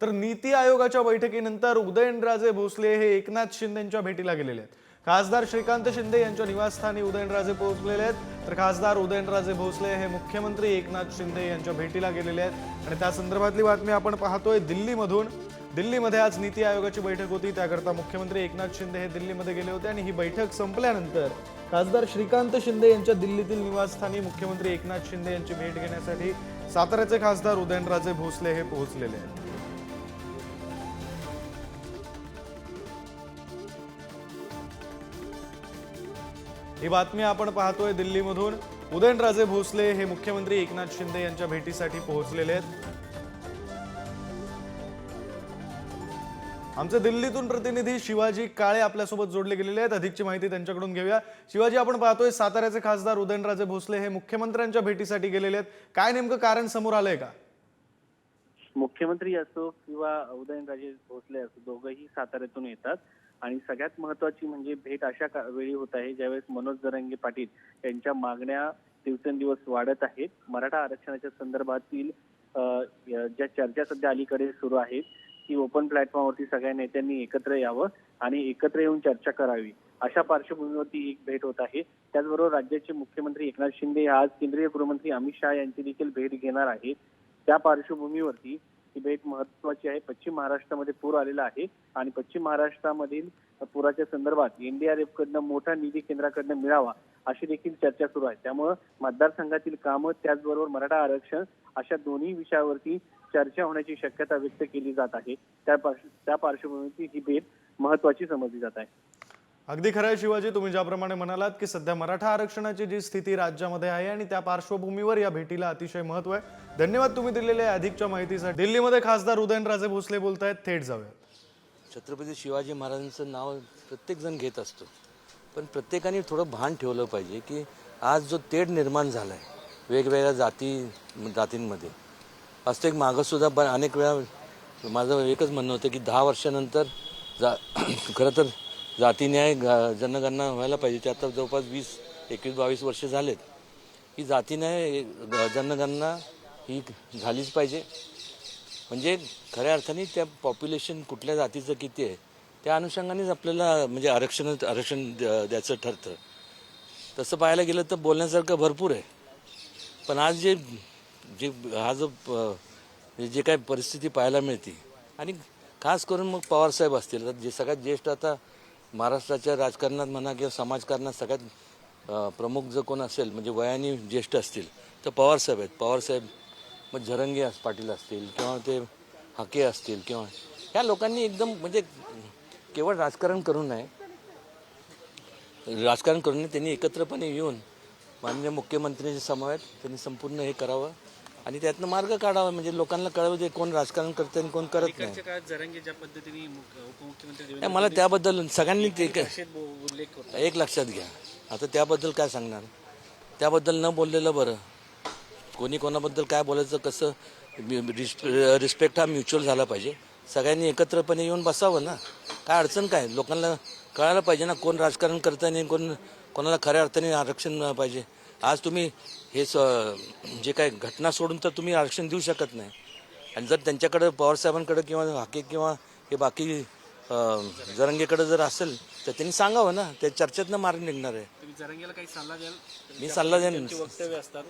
तर नीती आयोगाच्या बैठकीनंतर उदयनराजे भोसले हे एकनाथ शिंदेच्या भेटीला गेलेले आहेत. खासदार श्रीकांत शिंदे यांच्या निवासस्थानी उदयनराजे पोहोचलेले आहेत. तर खासदार उदयनराजे भोसले हे मुख्यमंत्री एकनाथ शिंदे यांच्या भेटीला गेलेले आहेत. आणि त्या संदर्भातली बातमी आपण पाहतोय दिल्लीमधून. दिल्लीमध्ये आज नीती आयोगाची बैठक होती. त्याकरता मुख्यमंत्री एकनाथ शिंदे हे दिल्लीमध्ये गेले होते आणि ही बैठक संपल्यानंतर खासदार श्रीकांत शिंदे यांच्या दिल्लीतील निवासस्थानी मुख्यमंत्री एकनाथ शिंदे यांची भेट घेण्यासाठी साताऱ्याचे खासदार उदयनराजे भोसले हे पोहोचलेले आहेत. ही बातमी आपण पाहतोय दिल्लीमधून. उदयनराजे भोसले हे मुख्यमंत्री एकनाथ शिंदे यांच्या भेटीसाठी पोहोचलेले आहेत. आमचे दिल्लीतून प्रतिनिधी शिवाजी काळे आपल्यासोबत जोडले गेलेले आहेत. अधिकची माहिती त्यांच्याकडून घेऊया. शिवाजी आपण पाहतोय साताऱ्याचे खासदार उदयनराजे भोसले हे मुख्यमंत्र्यांच्या भेटीसाठी गेलेले आहेत. काय नेमकं कारण समोर आलंय का? मुख्यमंत्री असो किंवा उदयनराजे भोसले असो दोघंही साताऱ्यातून येतात. आणि सगळ्यात महत्वाची म्हणजे भेट अशा का- वेळी होत आहे ज्यावेळेस मनोज दरंगे पाटील यांच्या मागण्या दिवसेंदिवस वाढत आहेत. मराठा आरक्षणाच्या संदर्भातील ज्या चर्चा सध्या अलीकडे सुरू आहेत की ओपन प्लॅटफॉर्मवरती सगळ्या नेत्यांनी एकत्र यावं आणि एकत्र येऊन चर्चा करावी. अशा पार्श्वभूमीवरती एक भेट होत आहे. त्याचबरोबर राज्याचे मुख्यमंत्री एकनाथ शिंदे आज केंद्रीय गृहमंत्री अमित शहा यांची देखील भेट घेणार आहेत. त्या पार्श्वभूमीवरती ही भेट महत्वाची आहे. पश्चिम महाराष्ट्रामध्ये पूर आलेला आहे आणि पश्चिम महाराष्ट्रामधील पुराच्या संदर्भात एनडीआरएफ कडनं मोठा निधी केंद्राकडनं मिळावा अशी देखील चर्चा सुरू आहे. त्यामुळं मतदारसंघातील कामं त्याचबरोबर मराठा आरक्षण अशा दोन्ही विषयावरती चर्चा होण्याची शक्यता व्यक्त केली जात आहे. त्या पार्श्वभूमीची त्या ही भेट महत्वाची समजली जात आहे. अगदी खरं आहे शिवाजी तुम्ही ज्याप्रमाणे म्हणालात की सध्या मराठा आरक्षणाची जी स्थिती राज्यामध्ये आहे आणि त्या पार्श्वभूमीवर या भेटीला अतिशय महत्त्व आहे. धन्यवाद तुम्ही दिलेल्या अधिकच्या माहितीसाठी. दिल्लीमध्ये खासदार उदयनराजे भोसले बोलत आहेत थेट जाऊयात. छत्रपती शिवाजी महाराजांचं नाव प्रत्येकजण घेत असतो. पण प्रत्येकाने थोडं भान ठेवलं पाहिजे की आज जो तेढ निर्माण झाला आहे वेगवेगळ्या जाती जातींमध्ये. असं एक मागंसुद्धा ब अनेक वेळा माझं एकच म्हणणं होतं की दहा वर्षानंतर जा खरं तर जाती न्याय ग- जनगणना व्हायला पाहिजे. ते आता जवळपास वीस एकवीस बावीस वर्ष झालेत. ही जातीन्याय ग- जनगणना ही झालीच पाहिजे. म्हणजे खऱ्या अर्थाने त्या पॉप्युलेशन कुठल्या जातीचं किती आहे त्या अनुषंगानेच आपल्याला म्हणजे आरक्षण आरक्षण द्यायचं ठरतं. तसं पाहायला गेलं तर बोलण्यासारखं भरपूर आहे. पण आज जे जे हा जो प- जे काय परिस्थिती पाहायला मिळते आणि खास करून मग पवारसाहेब असतील. तर जे सगळ्यात ज्येष्ठ आता महाराष्ट्राच्या राजकारणात म्हणा किंवा समाजकारणात सगळ्यात प्रमुख जर कोण असेल म्हणजे वयाने ज्येष्ठ असतील तर पवारसाहेब आहेत. पवारसाहेब मग झरंगे पाटील असतील किंवा ते हाके असतील किंवा ह्या लोकांनी एकदम म्हणजे केवळ राजकारण करू नये. राजकारण करून त्यांनी एकत्रपणे येऊन माननीय मुख्यमंत्र्यांच्या समवेत त्यांनी संपूर्ण हे करावं. आणि त्यातनं मार्ग काढावा म्हणजे लोकांना कळावं ते कोण राजकारण करते आणि कोण करत नाही. अलीकडच्या काळात जरांगे ज्या पद्धतीने मुख- उपमुख्यमंत्री देवेंद्र नाही, मला त्याबद्दल सगळ्यांनी ते फडणवीस बो- उल्लेख होता. एक लक्षात घ्या. आता त्याबद्दल काय सांगणार? त्याबद्दल न बोललेलं बरं. कोणी कोणाबद्दल काय बोलायचं कसं रिस्पेक्ट हा म्युच्युअल झाला पाहिजे. सगळ्यांनी एकत्रपणे येऊन बसावं ना. काय अडचण काय? लोकांना कळायला पाहिजे ना कोण राजकारण करतं नाही कोण कोणाला खऱ्या अर्थाने आरक्षण पाहिजे. आज तुम्ही हे स जे काय घटना सोडून तर तुम्ही आरक्षण देऊ शकत नाही. आणि जर त्यांच्याकडे पवारसाहेबांकडे किंवा हाके किंवा हे बाकी जरंगेकडे जर असेल तर त्यांनी सांगावं ना. त्या चर्चेतनं मार्ग निघणार आहे. तुम्ही जरांगेला काही सल्ला द्याल? मी सल्ला देईन. वक्तव्य असतात.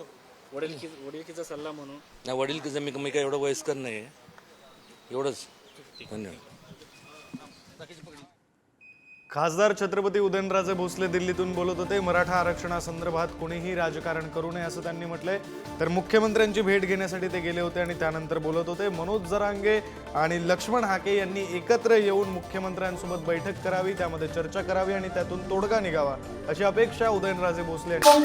वडील वडीलकीचा सल्ला म्हणून. नाही वडील की मी मी काय एवढं वयस्कर नाही आहे एवढंच. धन्यवाद. खासदार छत्रपती उदयनराजे भोसले दिल्लीतून बोलत होते मराठा आरक्षणासंदर्भात कोणीही राजकारण करू नये असं त्यांनी म्हटलंय. तर मुख्यमंत्र्यांची भेट घेण्यासाठी ते गेले होते आणि त्यानंतर बोलत होते मनोज जरांगे आणि लक्ष्मण हाके यांनी एकत्र येऊन मुख्यमंत्र्यांसोबत बैठक करावी त्यामध्ये चर्चा करावी आणि त्यातून तोडगा निघावा अशी अपेक्षा उदयनराजे भोसले यांनी